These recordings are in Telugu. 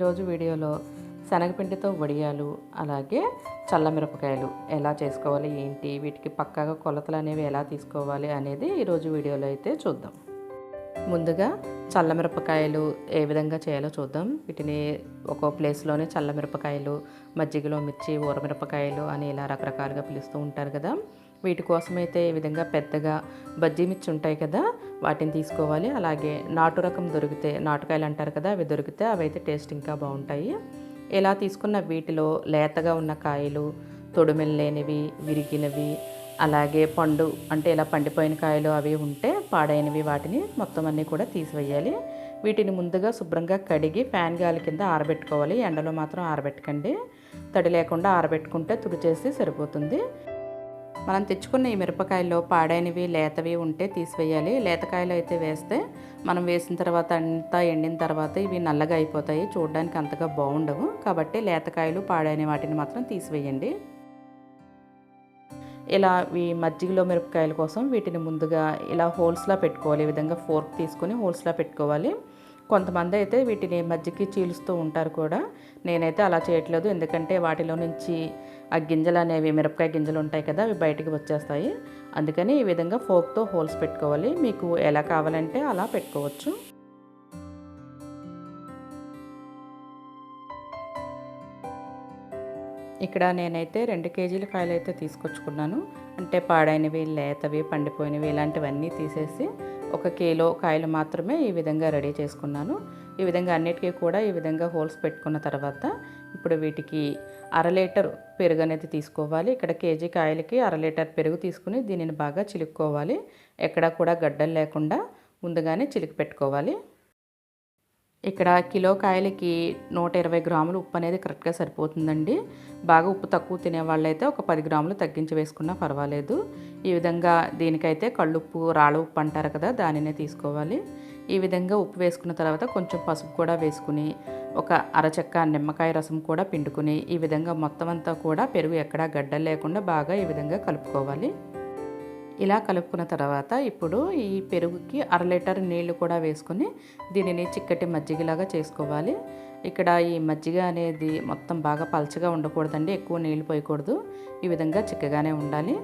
ఈరోజు వీడియోలో శనగపిండితో వడియాలు అలాగే చల్లమిరపకాయలు ఎలా చేసుకోవాలి ఏంటి వీటికి పక్కాగా కొలతలు అనేవి ఎలా తీసుకోవాలి అనేది ఈరోజు వీడియోలో అయితే చూద్దాం. ముందుగా చల్లమిరపకాయలు ఏ విధంగా చేయాలో చూద్దాం. వీటిని ఒక్కో ప్లేస్లోనే చల్లమిరపకాయలు మజ్జిగలో మిర్చి ఊరమిరపకాయలు అని ఇలా రకరకాలుగా పిలుస్తూ ఉంటారు కదా. వీటి కోసమైతే ఈ విధంగా పెద్దగా బజ్జీ మిర్చి ఉంటాయి కదా వాటిని తీసుకోవాలి. అలాగే నాటు రకం దొరికితే నాటుకాయలు అంటారు కదా అవి దొరికితే అవి అయితే టేస్ట్ ఇంకా బాగుంటాయి. ఇలా తీసుకున్న వీటిలో లేతగా ఉన్న కాయలు తొడుమెలు లేనివి విరిగినవి అలాగే పండు అంటే ఇలా పండిపోయిన కాయలు అవి ఉంటే పాడైనవి వాటిని మొత్తం అన్నీ కూడా తీసివేయాలి. వీటిని ముందుగా శుభ్రంగా కడిగి ఫ్యాన్ గాలి కింద ఆరబెట్టుకోవాలి. ఎండలో మాత్రం ఆరబెట్టకండి. తడి లేకుండా ఆరబెట్టుకుంటే తుడిచేసి సరిపోతుంది. మనం తెచ్చుకున్న ఈ మిరపకాయల్లో పాడైనవి లేతవి ఉంటే తీసివేయాలి. లేతకాయలు అయితే వేస్తే మనం వేసిన తర్వాత అంతా ఎండిన తర్వాత ఇవి నల్లగా అయిపోతాయి. చూడడానికి అంతగా బాగుండవు. కాబట్టి లేతకాయలు పాడైన వాటిని మాత్రం తీసివేయండి. ఇలా ఈ మజ్జిగలో మిరపకాయల కోసం వీటిని ముందుగా ఇలా హోల్స్లా పెట్టుకోవాలి. ఈ విధంగా ఫోర్క్ తీసుకొని హోల్స్లా పెట్టుకోవాలి. కొంతమంది అయితే వీటిని మజ్జిగకి చీలుస్తూ ఉంటారు కూడా. నేనైతే అలా చేయట్లేదు. ఎందుకంటే వాటిలో నుంచి ఆ గింజలు అనేవి మిరపకాయ గింజలు ఉంటాయి కదా అవి బయటికి వచ్చేస్తాయి. అందుకని ఈ విధంగా ఫోక్తో హోల్స్ పెట్టుకోవాలి. మీకు ఎలా కావాలంటే అలా పెట్టుకోవచ్చు. ఇక్కడ నేనైతే రెండు కేజీల కాయలు అయితే తీసుకొచ్చుకున్నాను. అంటే పాడైనవి లేతవి పండిపోయినవి ఇలాంటివన్నీ తీసేసి ఒక కిలో కాయలు మాత్రమే ఈ విధంగా రెడీ చేసుకున్నాను. ఈ విధంగా అన్నిటికీ కూడా ఈ విధంగా హోల్స్ పెట్టుకున్న తర్వాత ఇప్పుడు వీటికి అర లీటర్ పెరుగు అనేది తీసుకోవాలి. ఇక్కడ కేజీ కాయలకి అర లీటర్ పెరుగు తీసుకుని దీనిని బాగా చిలుక్కోవాలి. ఎక్కడా కూడా గడ్డలు లేకుండా ముందుగానే చిలికి పెట్టుకోవాలి. ఇక్కడ కిలో కాయలకి నూట ఇరవై గ్రాములు ఉప్పు అనేది కరెక్ట్గా సరిపోతుందండి. బాగా ఉప్పు తక్కువ తినే వాళ్ళైతే ఒక పది గ్రాములు తగ్గించి వేసుకున్నా పర్వాలేదు. ఈ విధంగా దీనికైతే కళ్ళుప్పు రాళ్ళ ఉప్పు అంటారు కదా దానినే తీసుకోవాలి. ఈ విధంగా ఉప్పు వేసుకున్న తర్వాత కొంచెం పసుపు కూడా వేసుకుని ఒక అరచెక్క నిమ్మకాయ రసం కూడా పిండుకుని ఈ విధంగా మొత్తం అంతా కూడా పెరుగు ఎక్కడా గడ్డ లేకుండా బాగా ఈ విధంగా కలుపుకోవాలి. ఇలా కలుపుకున్న తర్వాత ఇప్పుడు ఈ పెరుగుకి అర లీటర్ నీళ్ళు కూడా వేసుకొని దీనిని చిక్కటి మజ్జిగలాగా చేసుకోవాలి. ఇక్కడ ఈ మజ్జిగ అనేది మొత్తం బాగా పలచగా ఉండకూడదండి ఎక్కువ నీళ్ళు పోయకూడదు. ఈ విధంగా చిక్కగానే ఉండాలి.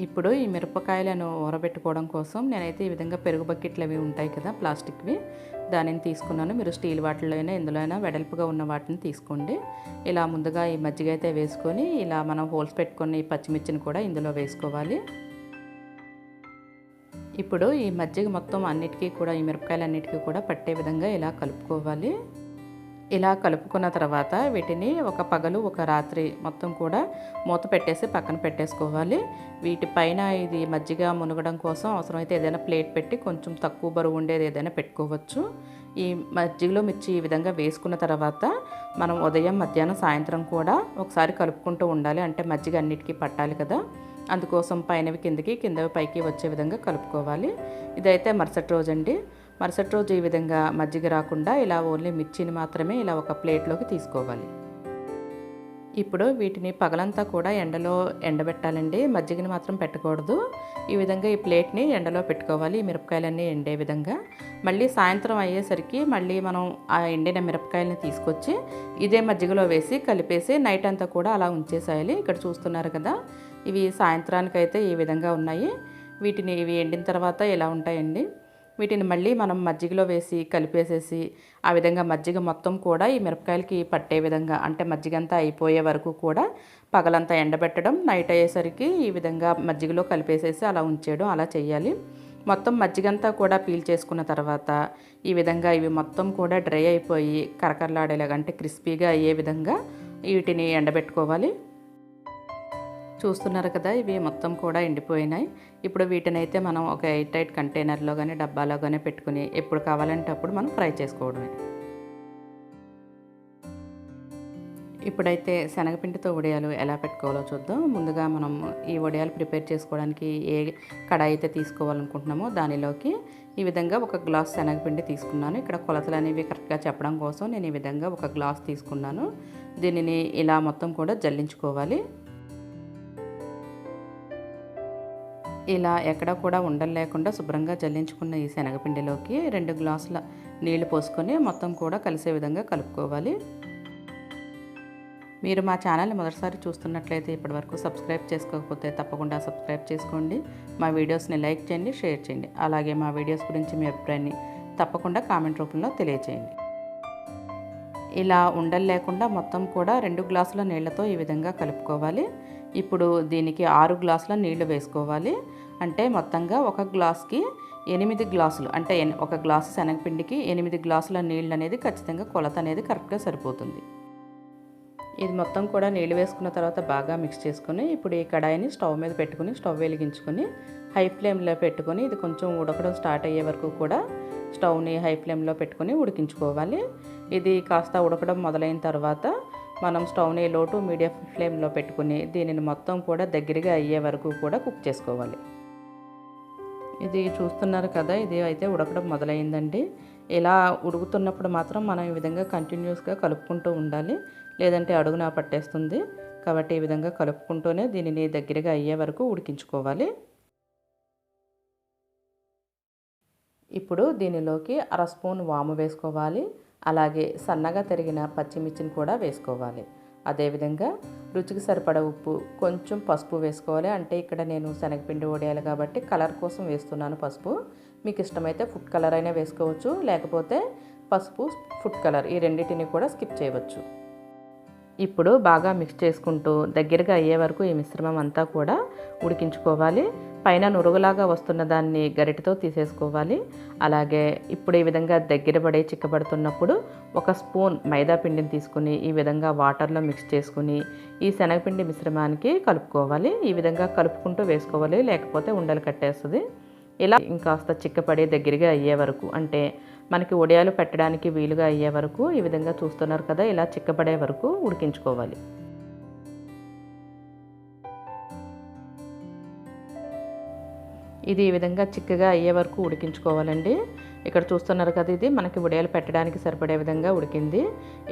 ఇప్పుడు ఈ మిరపకాయలను ఊరబెట్టుకోవడం కోసం నేనైతే ఈ విధంగా పెరుగు బకెట్లు అవి ఉంటాయి కదా ప్లాస్టిక్వి. దానిని తీసుకున్నాను. మీరు స్టీల్ వాటిలో అయినా ఎందులో అయినా వెడల్పుగా ఉన్న వాటిని తీసుకోండి. ఇలా ముందుగా ఈ మజ్జిగ అయితే వేసుకొని ఇలా మనం హోల్స్ పెట్టుకున్న ఈ పచ్చిమిర్చిని కూడా ఇందులో వేసుకోవాలి. ఇప్పుడు ఈ మజ్జిగ మొత్తం అన్నిటికీ కూడా ఈ మిరపకాయలన్నిటికీ కూడా పట్టే విధంగా ఇలా కలుపుకోవాలి. ఇలా కలుపుకున్న తర్వాత వీటిని ఒక పగలు ఒక రాత్రి మొత్తం కూడా మూత పెట్టేసి పక్కన పెట్టేసుకోవాలి. వీటిపైన ఇది మజ్జిగ మునగడం కోసం అవసరమైతే ఏదైనా ప్లేట్ పెట్టి కొంచెం తక్కువ బరువు ఉండేది ఏదైనా పెట్టుకోవచ్చు. ఈ మజ్జిగలో మిర్చి ఈ విధంగా వేసుకున్న తర్వాత మనం ఉదయం మధ్యాహ్నం సాయంత్రం కూడా ఒకసారి కలుపుకుంటూ ఉండాలి. అంటే మజ్జిగ అన్నిటికీ పట్టాలి కదా. అందుకోసం పైనవి కిందకి కిందవి పైకి వచ్చే విధంగా కలుపుకోవాలి. ఇదైతే మరుసటి రోజు అండి మరుసటి రోజు ఈ విధంగా మజ్జిగ రాకుండా ఇలా ఓన్లీ మిర్చిని మాత్రమే ఇలా ఒక ప్లేట్లోకి తీసుకోవాలి. ఇప్పుడు వీటిని పగలంతా కూడా ఎండలో ఎండబెట్టాలండి. మజ్జిగని మాత్రం పెట్టకూడదు. ఈ విధంగా ఈ ప్లేట్ని ఎండలో పెట్టుకోవాలి. ఈ మిరపకాయలన్నీ ఎండే విధంగా. మళ్ళీ సాయంత్రం అయ్యేసరికి మళ్ళీ మనం ఆ ఎండిన మిరపకాయలని తీసుకొచ్చి ఇదే మజ్జిగలో వేసి కలిపేసి నైట్ అంతా కూడా అలా ఉంచేసేయాలి. ఇక్కడ చూస్తున్నారు కదా ఇవి సాయంత్రానికైతే ఈ విధంగా ఉన్నాయి. వీటిని ఇవి ఎండిన తర్వాత ఇలా ఉంటాయండి? వీటిని మళ్ళీ మనం మజ్జిగలో వేసి కలిపేసేసి ఆ విధంగా మజ్జిగ మొత్తం కూడా ఈ మిరపకాయలకి పట్టే విధంగా అంటే మజ్జిగ అంతా అయిపోయే వరకు కూడా పగలంతా ఎండబెట్టడం నైట్ అయ్యేసరికి ఈ విధంగా మజ్జిగలో కలిపేసేసి అలా ఉంచేయడం అలా చేయాలి మొత్తం మజ్జిగంతా కూడా పీల్ చేసుకున్న తర్వాత ఈ విధంగా ఇవి మొత్తం కూడా డ్రై అయిపోయి కరకరలాడేలాగా అంటే క్రిస్పీగా అయ్యే విధంగా వీటిని ఎండబెట్టుకోవాలి. చూస్తున్నారు కదా ఇవి మొత్తం కూడా ఎండిపోయినాయి. ఇప్పుడు వీటిని అయితే మనం ఒక ఎయిట్ ఎయిట్ కంటైనర్లో కానీ డబ్బాలో కానీ పెట్టుకుని ఎప్పుడు కావాలంటే అప్పుడు మనం ఫ్రై చేసుకోవడమే. ఇప్పుడైతే శనగపిండితో వడియాలు ఎలా పెట్టుకోవాలో చూద్దాం. ముందుగా మనం ఈ వడియాలు ప్రిపేర్ చేసుకోవడానికి ఏ కడాయి అయితే తీసుకోవాలనుకుంటున్నామో దానిలోకి ఈ విధంగా ఒక గ్లాస్ శనగపిండి తీసుకున్నాను. ఇక్కడ కొలతలు అనేవి కరెక్ట్గా చెప్పడం కోసం నేను ఈ విధంగా ఒక గ్లాస్ తీసుకున్నాను. దీనిని ఇలా మొత్తం కూడా జల్లించుకోవాలి. ఇలా ఎక్కడ కూడా ఉండలు లేకుండా శుభ్రంగా జల్లించుకున్న ఈ శనగపిండిలోకి రెండు గ్లాసుల నీళ్ళు పోసుకొని మొత్తం కూడా కలిసే విధంగా కలుపుకోవాలి. మీరు మా ఛానల్ మొదటిసారి చూస్తున్నట్లయితే ఇప్పటివరకు సబ్స్క్రైబ్ చేసుకోకపోతే తప్పకుండా సబ్స్క్రైబ్ చేసుకోండి. మా వీడియోస్ని లైక్ చేయండి షేర్ చేయండి. అలాగే మా వీడియోస్ గురించి మీ అభిప్రాయాన్ని తప్పకుండా కామెంట్ రూపంలో తెలియచేయండి. ఇలా ఉండలు లేకుండా మొత్తం కూడా రెండు గ్లాసుల నీళ్ళతో ఈ విధంగా కలుపుకోవాలి. ఇప్పుడు దీనికి ఆరు గ్లాసుల నీళ్ళు వేసుకోవాలి. అంటే మొత్తంగా ఒక గ్లాస్కి ఎనిమిది గ్లాసులు అంటే ఒక గ్లాసు శనగపిండికి ఎనిమిది గ్లాసుల నీళ్ళు అనేది ఖచ్చితంగా కొలత అనేది కరెక్ట్గా సరిపోతుంది. ఇది మొత్తం కూడా నీళ్ళు వేసుకున్న తర్వాత బాగా మిక్స్ చేసుకుని ఇప్పుడు ఈ కడాయిని స్టవ్ మీద పెట్టుకుని స్టవ్ వెలిగించుకొని హై ఫ్లేమ్లో పెట్టుకొని ఇది కొంచెం ఉడకడం స్టార్ట్ అయ్యే వరకు కూడా స్టవ్ని హై ఫ్లేమ్లో పెట్టుకొని ఉడికించుకోవాలి. ఇది కాస్త ఉడకడం మొదలైన తర్వాత మనం స్టవ్ని లో టు మీడియం ఫ్లేమ్లో పెట్టుకుని దీనిని మొత్తం కూడా దగ్గరగా అయ్యే వరకు కూడా కుక్ చేసుకోవాలి. ఇది చూస్తున్నారు కదా ఇది అయితే ఉడకడం మొదలైందండి. ఇలా ఉడుకుతున్నప్పుడు మాత్రం మనం ఈ విధంగా కంటిన్యూస్గా కలుపుకుంటూ ఉండాలి. లేదంటే అడుగున పట్టేస్తుంది. కాబట్టి ఈ విధంగా కలుపుకుంటూనే దీనిని దగ్గరగా అయ్యే వరకు ఉడికించుకోవాలి. ఇప్పుడు దీనిలోకి అర స్పూన్ వాము వేసుకోవాలి. అలాగే సన్నగా తరిగిన పచ్చిమిర్చిని కూడా వేసుకోవాలి. అదేవిధంగా రుచికి సరిపడ ఉప్పు కొంచెం పసుపు వేసుకోవాలి. అంటే ఇక్కడ నేను శనగపిండి వడియాలి కాబట్టి కలర్ కోసం వేస్తున్నాను పసుపు. మీకు ఇష్టమైతే ఫుడ్ కలర్ అయినా వేసుకోవచ్చు. లేకపోతే పసుపు ఫుడ్ కలర్ ఈ రెండింటిని కూడా స్కిప్ చేయవచ్చు. ఇప్పుడు బాగా మిక్స్ చేసుకుంటూ దగ్గరగా అయ్యే వరకు ఈ మిశ్రమం అంతా కూడా ఉడికించుకోవాలి. పైన నురుగులాగా వస్తున్న దాన్ని గరిటతో తీసేసుకోవాలి. అలాగే ఇప్పుడు ఈ విధంగా దగ్గర పడే చిక్కబడుతున్నప్పుడు ఒక స్పూన్ మైదా పిండిని తీసుకుని ఈ విధంగా వాటర్లో మిక్స్ చేసుకుని ఈ శనగపిండి మిశ్రమానికి కలుపుకోవాలి. ఈ విధంగా కలుపుకుంటూ వేసుకోవాలి లేకపోతే ఉండలు కట్టేస్తుంది. ఇలా ఇంకాస్త చిక్కపడి దగ్గరగా అయ్యే వరకు అంటే మనకి ఒడియాలు పెట్టడానికి వీలుగా అయ్యే వరకు ఈ విధంగా చూస్తున్నారు కదా ఇలా చిక్కపడే వరకు ఉడికించుకోవాలి. ఇది ఈ విధంగా చిక్కగా అయ్యే వరకు ఉడికించుకోవాలండి. ఇక్కడ చూస్తున్నారు కదా ఇది మనకి ఉడియాలు పెట్టడానికి సరిపడే విధంగా ఉడికింది.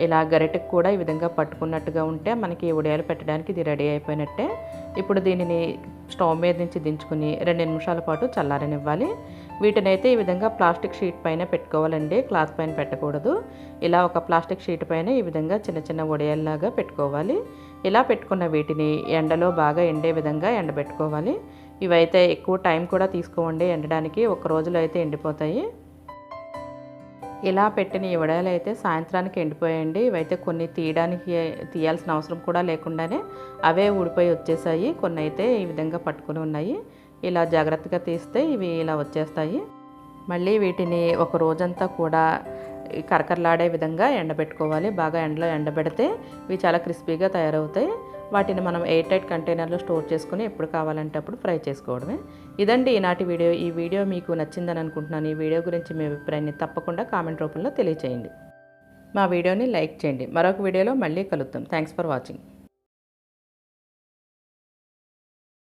ఇలా గరిటకు కూడా ఈ విధంగా పట్టుకున్నట్టుగా ఉంటే మనకి ఉడియాలు పెట్టడానికి ఇది రెడీ అయిపోయినట్టే. ఇప్పుడు దీనిని స్టవ్ మీద నుంచి దించుకుని రెండు నిమిషాల పాటు చల్లారనివ్వాలి. వీటిని అయితే ఈ విధంగా ప్లాస్టిక్ షీట్ పైన పెట్టుకోవాలండి క్లాత్ పైన పెట్టకూడదు. ఇలా ఒక ప్లాస్టిక్ షీట్ పైన ఈ విధంగా చిన్న చిన్న వడియాల్లాగా పెట్టుకోవాలి. ఇలా పెట్టుకున్న వీటిని ఎండలో బాగా ఎండే విధంగా ఎండబెట్టుకోవాలి. ఇవైతే ఎక్కువ టైం కూడా తీసుకోండి ఎండడానికి. ఒక రోజులో అయితే ఎండిపోతాయి. ఇలా పెట్టిన ఈ వడలు అయితే సాయంత్రానికి ఎండిపోయాయండి ఇవైతే కొన్ని తీయడానికి తీయాల్సిన అవసరం కూడా లేకుండానే అవే ఊడిపోయి వచ్చేసాయి. కొన్ని అయితే ఈ విధంగా పట్టుకుని ఉన్నాయి. ఇలా జాగ్రత్తగా తీస్తే ఇవి ఇలా వచ్చేస్తాయి. మళ్ళీ వీటిని ఒక రోజంతా కూడా కరకరలాడే విధంగా ఎండబెట్టుకోవాలి. బాగా ఎండలో ఎండబెడితే ఇవి చాలా క్రిస్పీగా తయారవుతాయి. వాటిని మనం ఎయిర్ టైట్ కంటైనర్లో స్టోర్ చేసుకుని ఎప్పుడు కావాలంటే అప్పుడు ఫ్రై చేసుకోవడమే. ఇదండి ఈనాటి వీడియో. ఈ వీడియో మీకు నచ్చిందని అనుకుంటున్నాను. ఈ వీడియో గురించి మీ అభిప్రాయాన్ని తప్పకుండా కామెంట్ రూపంలో తెలియచేయండి. మా వీడియోని లైక్ చేయండి. మరొక వీడియోలో మళ్ళీ కలుద్దాం. Thanks for watching.